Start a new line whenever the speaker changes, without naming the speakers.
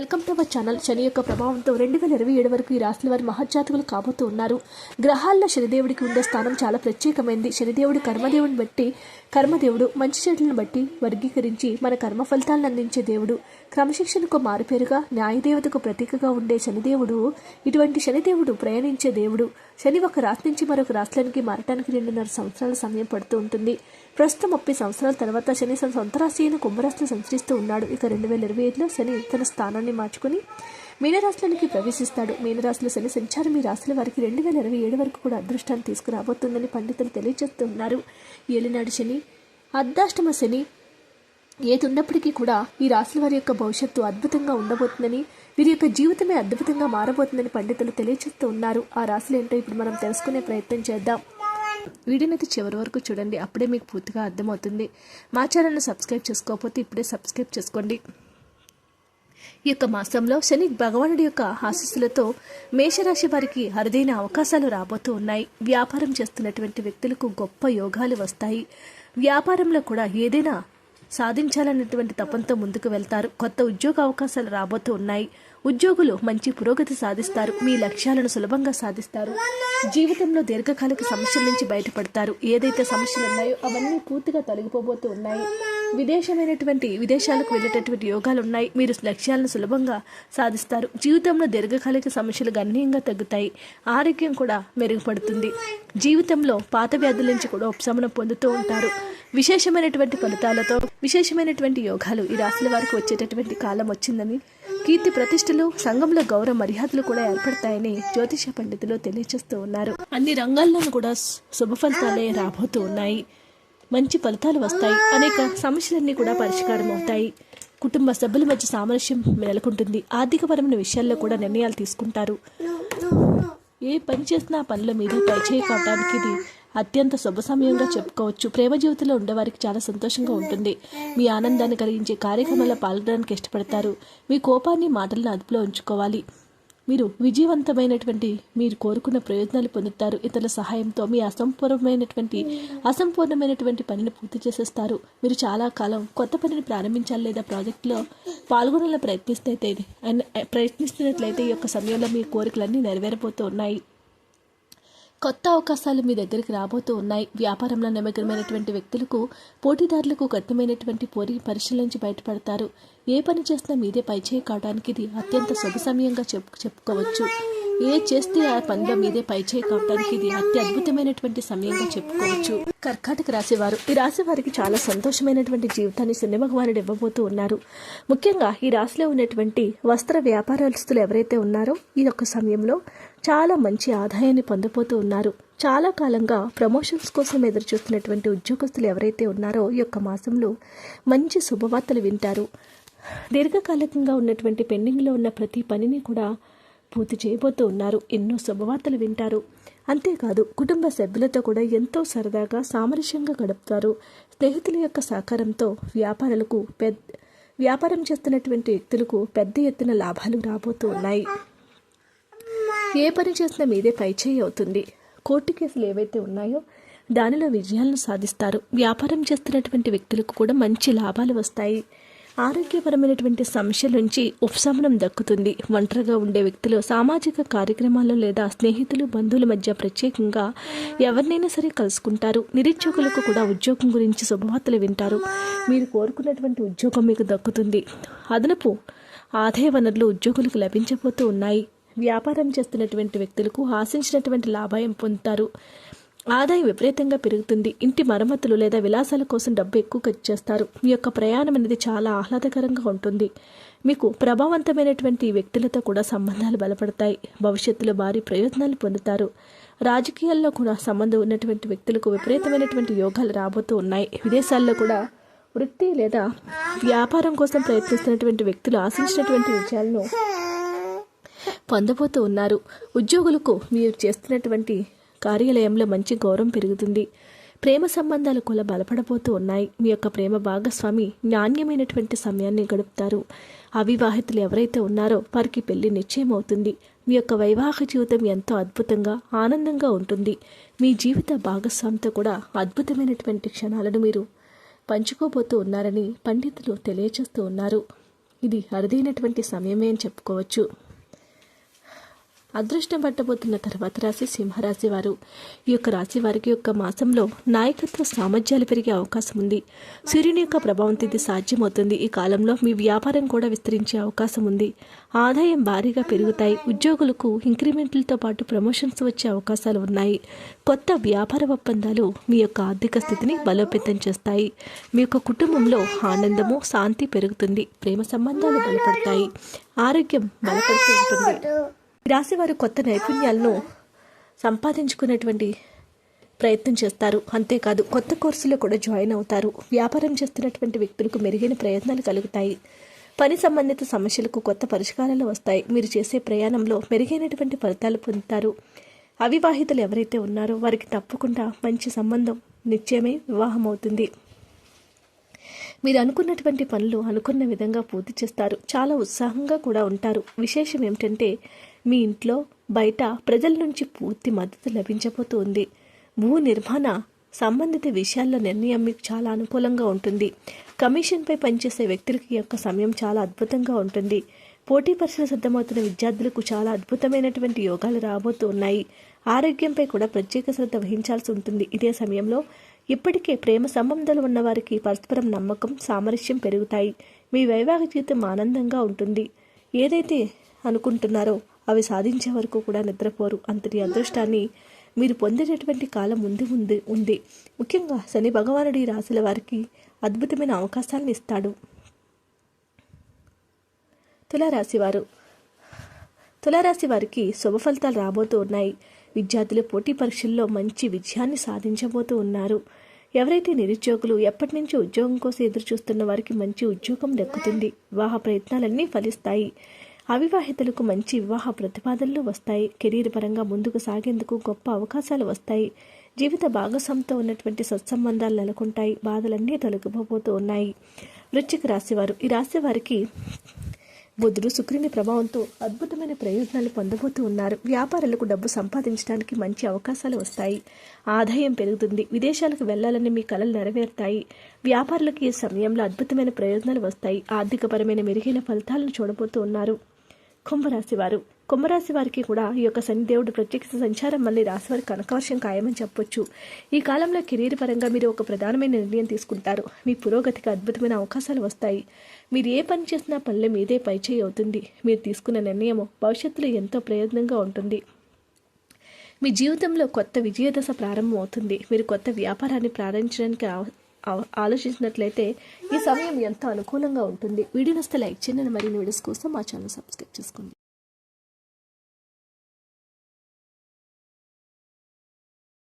Welcome to our channel. శని యొక్క ప్రభావంతో రెండు వేల ఇరవై ఏడు వరకు ఈ రాశుల వారి మహజాతకులు కాబోతూ ఉన్నారు. గ్రహాల్లో శనిదేవుడికి ఉండే స్థానం చాలా ప్రత్యేకమైంది. శనిదేవుడు కర్మదేవుని బట్టి కర్మదేవుడు మంచి చెడులను బట్టి వర్గీకరించి మన కర్మ ఫలితాలను అందించే దేవుడు. క్రమశిక్షణకు మారుపేరుగా న్యాయదేవతకు ప్రతీకగా ఉండే శనిదేవుడు ఇటువంటి శనిదేవుడు ప్రయాణించే దేవుడు. శని ఒక రాశి నుంచి మరొక రాశులకి మారటానికి రెండున్నర సంవత్సరాల సమయం పడుతూ ఉంటుంది. ప్రస్తుతం ముప్పై సంవత్సరాల తర్వాత శని తన సొంత రాశి అయిన కుంభరాశిలో సంచరిస్తూ ఉన్నాడు. ఇక రెండు వేల ఇరవై ఐదులో శని తన స్థానాన్ని మార్చుకుని మీనరాశులకి ప్రవేశిస్తాడు. మీనరాశిలో శని సంచారం ఈ రాశుల వారికి రెండు వేల ఇరవై ఏడు వరకు కూడా అదృష్టాన్ని తీసుకురాబోతుందని పండితులు తెలియజేస్తున్నారు. ఏలినాడు శని అర్ధాష్టమ శని ఏది ఉన్నప్పటికీ కూడా ఈ రాశుల వారి యొక్క భవిష్యత్తు అద్భుతంగా ఉండబోతుందని వీరి యొక్క జీవితమే అద్భుతంగా మారబోతుందని పండితులు తెలియచేస్తూ ఉన్నారు. ఆ రాశులు ఏంటో ఇప్పుడు మనం తెలుసుకునే ప్రయత్నం చేద్దాం. వీడియోని చివరి వరకు చూడండి. అప్పుడే మీకు పూర్తిగా అర్థమవుతుంది. మా ఛానల్ని సబ్స్క్రైబ్ చేసుకోకపోతే ఇప్పుడే సబ్స్క్రైబ్ చేసుకోండి. ఈ యొక్క మాసంలో శని భగవానుడి యొక్క ఆశీస్సులతో మేషరాశి వారికి అరుదైన అవకాశాలు రాబోతూ ఉన్నాయి. వ్యాపారం చేస్తున్నటువంటి వ్యక్తులకు గొప్ప యోగాలు వస్తాయి. వ్యాపారంలో కూడా ఏదైనా సాధించాలన్నటువంటి తపంతో ముందుకు వెళ్తారు. కొత్త ఉద్యోగ అవకాశాలు రాబోతూ ఉన్నాయి. ఉద్యోగులు మంచి పురోగతి సాధిస్తారు. మీ లక్ష్యాలను సులభంగా సాధిస్తారు. జీవితంలో దీర్ఘకాలిక సమస్యల నుంచి బయటపడతారు. ఏదైతే సమస్యలు ఉన్నాయో అవన్నీ పూర్తిగా తొలగిపోబోతూ ఉన్నాయి. విదేశమైనటువంటి విదేశాలకు వెళ్ళేటటువంటి యోగాలు ఉన్నాయి. మీరు లక్ష్యాలను సులభంగా సాధిస్తారు. జీవితంలో దీర్ఘకాలిక సమస్యలు గణనీయంగా తగ్గుతాయి. ఆరోగ్యం కూడా మెరుగుపడుతుంది. జీవితంలో పాత వ్యాధుల నుంచి కూడా ఉపశమనం పొందుతూ ఉంటారు. విశేషమైనటువంటి ఫలితాలతో విశేషమైనటువంటి యోగాలు ఈ రాశుల వారికి వచ్చేటటువంటి కాలం వచ్చిందని కీర్తి ప్రతిష్టలు సంఘంలో గౌరవ మర్యాదలు కూడా ఏర్పడతాయని జ్యోతిష పండితులు తెలియజేస్తూ ఉన్నారు. అన్ని రంగాల్లోనూ కూడా శుభ ఫలితాలే రాబోతూ ఉన్నాయి. మంచి ఫలితాలు వస్తాయి. అనేక సమస్యలన్నీ కూడా పరిష్కారం అవుతాయి. కుటుంబ సభ్యుల మధ్య సామరస్యం నెలకొంటుంది. ఆర్థికపరమైన విషయాల్లో కూడా నిర్ణయాలు తీసుకుంటారు. ఏ పని చేసినా పనుల మీద పైచేయి కావడానికి ఇది అత్యంత శుభ సమయంగా చెప్పుకోవచ్చు. ప్రేమ జీవితంలో ఉండేవారికి చాలా సంతోషంగా ఉంటుంది. మీ ఆనందాన్ని కలిగించే కార్యక్రమాల్లో పాల్గొనడానికి ఇష్టపడతారు. మీ కోపాన్ని మాటలను అదుపులో ఉంచుకోవాలి. మీరు విజయవంతమైనటువంటి మీరు కోరుకున్న ప్రయోజనాలు పొందుతారు. ఇతరుల సహాయంతో మీ అసంపూర్ణమైనటువంటి అసంపూర్ణమైనటువంటి పనిని పూర్తి చేసేస్తారు. మీరు చాలా కాలం కొత్త పనిని ప్రారంభించాలి లేదా ప్రాజెక్టులో పాల్గొనాలని ప్రయత్నిస్తే ప్రయత్నిస్తున్నట్లయితే ఈ యొక్క సమయంలో మీ కోరికలన్నీ నెరవేరబోతూ ఉన్నాయి. కొత్త అవకాశాలు మీ దగ్గరికి రాబోతూ ఉన్నాయి. వ్యాపారంలో నిమగ్నమైనటువంటి వ్యక్తులకు పోటీదారులకు కఠినమైనటువంటి పోరి పరిశీలించి బయటపడతారు. ఏ పని చేసినా మీదే పైచేయి కావడానికి ఇది అత్యంత శుభ సమయంగా చెప్పు చెప్పుకోవచ్చు. ఏ చేస్తే ఆ పనిలో మీదే పైచేయి కావడానికి ఇది అతి అద్భుతమైనటువంటి సమయంగా చెప్పుకోవచ్చు. కర్కాటక రాసేవారు ఈ రాశి వారికి చాలా సంతోషమైనటువంటి జీవితాన్ని శని భగవానుడు ఇవ్వబోతూ ఉన్నారు. ముఖ్యంగా ఈ రాశిలో ఉన్నటువంటి వస్త్ర వ్యాపారస్తులు ఎవరైతే ఉన్నారో ఈ యొక్క సమయంలో చాలా మంచి ఆదాయాన్ని పొందబోతూ ఉన్నారు. చాలా కాలంగా ప్రమోషన్స్ కోసం ఎదురు చూస్తున్నటువంటి ఉద్యోగస్తులు ఎవరైతే ఉన్నారో ఈ యొక్క మాసంలో మంచి శుభవార్తలు వింటారు. దీర్ఘకాలికంగా ఉన్నటువంటి పెండింగ్లో ఉన్న ప్రతి పనిని కూడా పూర్తి చేయబోతూ ఉన్నారు. ఎన్నో శుభవార్తలు వింటారు. అంతేకాదు కుటుంబ సభ్యులతో కూడా ఎంతో సరదాగా సామరస్యంగా గడుపుతారు. స్నేహితుల యొక్క సహకారంతో వ్యాపారులకు పెద్ద వ్యాపారం చేస్తున్నటువంటి వ్యక్తులకు పెద్ద ఎత్తున లాభాలు రాబోతూ ఉన్నాయి. ఏ పని చేసినా మీదే పైచేయి అవుతుంది. కోర్టు కేసులు ఏవైతే ఉన్నాయో దానిలో విజయాలను సాధిస్తారు. వ్యాపారం చేస్తున్నటువంటి వ్యక్తులకు కూడా మంచి లాభాలు వస్తాయి. ఆరోగ్యపరమైనటువంటి సమస్యల నుంచి ఉపశమనం దక్కుతుంది. ఒంటరిగా ఉండే వ్యక్తులు సామాజిక కార్యక్రమాల్లో లేదా స్నేహితులు బంధువుల మధ్య ప్రత్యేకంగా ఎవరినైనా సరే కలుసుకుంటారు. నిరుద్యోగులకు కూడా ఉద్యోగం గురించి శుభవార్తలు వింటారు. మీరు కోరుకున్నటువంటి ఉద్యోగం మీకు దక్కుతుంది. అదనపు ఆదాయ వనరులు ఉద్యోగులకు లభించబోతూ ఉన్నాయి. వ్యాపారం చేస్తున్నటువంటి వ్యక్తులకు ఆశించినటువంటి లాభాయం పొందుతారు. ఆదాయం విపరీతంగా పెరుగుతుంది. ఇంటి మరమ్మతులు లేదా విలాసాల కోసం డబ్బు ఎక్కువ ఖర్చు చేస్తారు. మీ యొక్క ప్రయాణం అనేది చాలా ఆహ్లాదకరంగా ఉంటుంది. మీకు ప్రభావవంతమైనటువంటి వ్యక్తులతో కూడా సంబంధాలు బలపడతాయి. భవిష్యత్తులో భారీ ప్రయోజనాలు పొందుతారు. రాజకీయాల్లో కూడా సంబంధం ఉన్నటువంటి వ్యక్తులకు విపరీతమైనటువంటి యోగాలు రాబోతూ ఉన్నాయి. విదేశాల్లో కూడా వృత్తి లేదా వ్యాపారం కోసం ప్రయత్నిస్తున్నటువంటి వ్యక్తులు ఆశించినటువంటి విజయాలను పొందబోతూ ఉన్నారు. ఉద్యోగులకు మీరు చేస్తున్నటువంటి కార్యాలయంలో మంచి గౌరవం పెరుగుతుంది. ప్రేమ సంబంధాలు కూడా బలపడబోతూ ఉన్నాయి. మీ యొక్క ప్రేమ భాగస్వామి నాణ్యమైనటువంటి సమయాన్ని గడుపుతారు. అవివాహితులు ఎవరైతే ఉన్నారో వారికి పెళ్ళి నిశ్చయం అవుతుంది మీ యొక్క వైవాహిక జీవితం ఎంతో అద్భుతంగా ఆనందంగా ఉంటుంది. మీ జీవిత భాగస్వామితో కూడా అద్భుతమైనటువంటి క్షణాలను మీరు పంచుకోబోతూ ఉన్నారని పండితులు తెలియచేస్తూ ఉన్నారు. ఇది అరుదైనటువంటి సమయమే అని చెప్పుకోవచ్చు. అదృష్టం పట్టబోతున్న తర్వాత రాశి సింహరాశి వారు. ఈ యొక్క రాశి వారికి యొక్క మాసంలో నాయకత్వ సామర్థ్యాలు పెరిగే అవకాశం ఉంది. సూర్యుని యొక్క ప్రభావంతో ఇది సాధ్యమవుతుంది. ఈ కాలంలో మీ వ్యాపారం కూడా విస్తరించే అవకాశం ఉంది. ఆదాయం భారీగా పెరుగుతాయి. ఉద్యోగులకు ఇంక్రిమెంట్లతో పాటు ప్రమోషన్స్ వచ్చే అవకాశాలు ఉన్నాయి. కొత్త వ్యాపార ఒప్పందాలు మీ యొక్క ఆర్థిక స్థితిని బలోపేతం చేస్తాయి. మీ యొక్క కుటుంబంలో ఆనందము శాంతి పెరుగుతుంది. ప్రేమ సంబంధాలు బలపడతాయి. ఆరోగ్యం బలపడుతూ ఉంటుంది. రాసేవారు కొత్త నైపుణ్యాలను సంపాదించుకునేటువంటి ప్రయత్నం చేస్తారు. అంతేకాదు కొత్త కోర్సులో కూడా జాయిన్ అవుతారు. వ్యాపారం చేస్తున్నటువంటి వ్యక్తులకు మెరుగైన ప్రయత్నాలు కలుగుతాయి. పని సంబంధిత సమస్యలకు కొత్త పరిష్కారాలు వస్తాయి. మీరు చేసే ప్రయాణంలో మెరుగైనటువంటి ఫలితాలు పొందుతారు. అవివాహితులు ఎవరైతే ఉన్నారో వారికి తప్పకుండా మంచి సంబంధం నిత్యమే వివాహం అవుతుంది మీరు అనుకున్నటువంటి పనులు అనుకున్న విధంగా పూర్తి చేస్తారు. చాలా ఉత్సాహంగా కూడా ఉంటారు. విశేషం ఏమిటంటే మీ ఇంట్లో బయట ప్రజల నుంచి పూర్తి మద్దతు లభించబోతూ ఉంది భూ నిర్మాణ సంబంధిత విషయాల్లో నిర్ణయం మీకు చాలా అనుకూలంగా ఉంటుంది. కమిషన్పై పనిచేసే వ్యక్తులకి యొక్క సమయం చాలా అద్భుతంగా ఉంటుంది. పోటీ పరీక్షలు సిద్ధమవుతున్న విద్యార్థులకు చాలా అద్భుతమైనటువంటి యోగాలు రాబోతూ ఉన్నాయి ఆరోగ్యంపై కూడా ప్రత్యేక శ్రద్ధ వహించాల్సి ఉంటుంది. ఇదే సమయంలో ఇప్పటికే ప్రేమ సంబంధాలు ఉన్నవారికి పరస్పరం నమ్మకం సామరస్యం పెరుగుతాయి. మీ వైవాహిక జీవితం ఆనందంగా ఉంటుంది. ఏదైతే అనుకుంటున్నారో అవి సాధించే వరకు కూడా నిద్రపోరు. అంతటి అదృష్టాన్ని మీరు పొందేటటువంటి కాలం ముందు ఉంది ఉంది. ముఖ్యంగా శని భగవానుడి రాశుల వారికి అద్భుతమైన అవకాశాలను ఇస్తాడు. తులారాశి వారు. తులారాశి వారికి శుభ ఫలితాలు రాబోతూ ఉన్నాయి. విద్యార్థులు పోటీ పరీక్షల్లో మంచి విజయాన్ని సాధించబోతూ ఉన్నారు. ఎవరైతే నిరుద్యోగులు ఎప్పటి నుంచి ఉద్యోగం కోసం ఎదురు చూస్తున్న వారికి మంచి ఉద్యోగం దక్కుతుంది. వివాహ ప్రయత్నాలన్నీ ఫలిస్తాయి. అవివాహితులకు మంచి వివాహ ప్రతిపాదనలు వస్తాయి. కెరీర్ పరంగా ముందుకు సాగేందుకు గొప్ప అవకాశాలు వస్తాయి. జీవిత భాగస్వామితో ఉన్నటువంటి సత్సంబంధాలు నెలకొంటాయి. బాధలన్నీ తొలగిపోతూ ఉన్నాయి. వృశ్చిక రాశివారు ఈ రాశి వారికి బుధుడు శుక్రుని ప్రభావంతో అద్భుతమైన ప్రయోజనాలు పొందబోతూ ఉన్నారు. వ్యాపారులకు డబ్బు సంపాదించడానికి మంచి అవకాశాలు వస్తాయి. ఆదాయం పెరుగుతుంది. విదేశాలకు వెళ్ళాలని మీ కలలు నెరవేరుతాయి. వ్యాపారులకు ఈ సమయంలో అద్భుతమైన ప్రయోజనాలు వస్తాయి. ఆర్థికపరమైన మెరుగైన ఫలితాలను చూడబోతూ ఉన్నారు. కుంభరాశి వారు. కుంభరాశి వారికి కూడా ఈ యొక్క శనిదేవుడు ప్రత్యక్ష సంచారం మళ్ళీ రాశి వారికి కనకవర్షం ఖాయమని చెప్పొచ్చు. ఈ కాలంలో కెరీర్ పరంగా మీరు ఒక ప్రధానమైన నిర్ణయం తీసుకుంటారు. మీ పురోగతికి అద్భుతమైన అవకాశాలు వస్తాయి. మీరు ఏ పని చేసినా పనుల మీదే పైచేయి అవుతుంది. మీరు తీసుకున్న నిర్ణయం భవిష్యత్తులో ఎంతో ప్రయోజనంగా ఉంటుంది. మీ జీవితంలో కొత్త విజయదశ ప్రారంభం అవుతుంది. మీరు కొత్త వ్యాపారాన్ని ప్రారంభించడానికి ఆలోచించినట్లయితే ఈ సమయం ఎంతో అనుకూలంగా ఉంటుంది. వీడియో నస్తే లైక్ చేయండి. మరిన్ని వీడియోస్ కోసం మా ఛానల్ సబ్స్క్రైబ్ చేసుకోండి.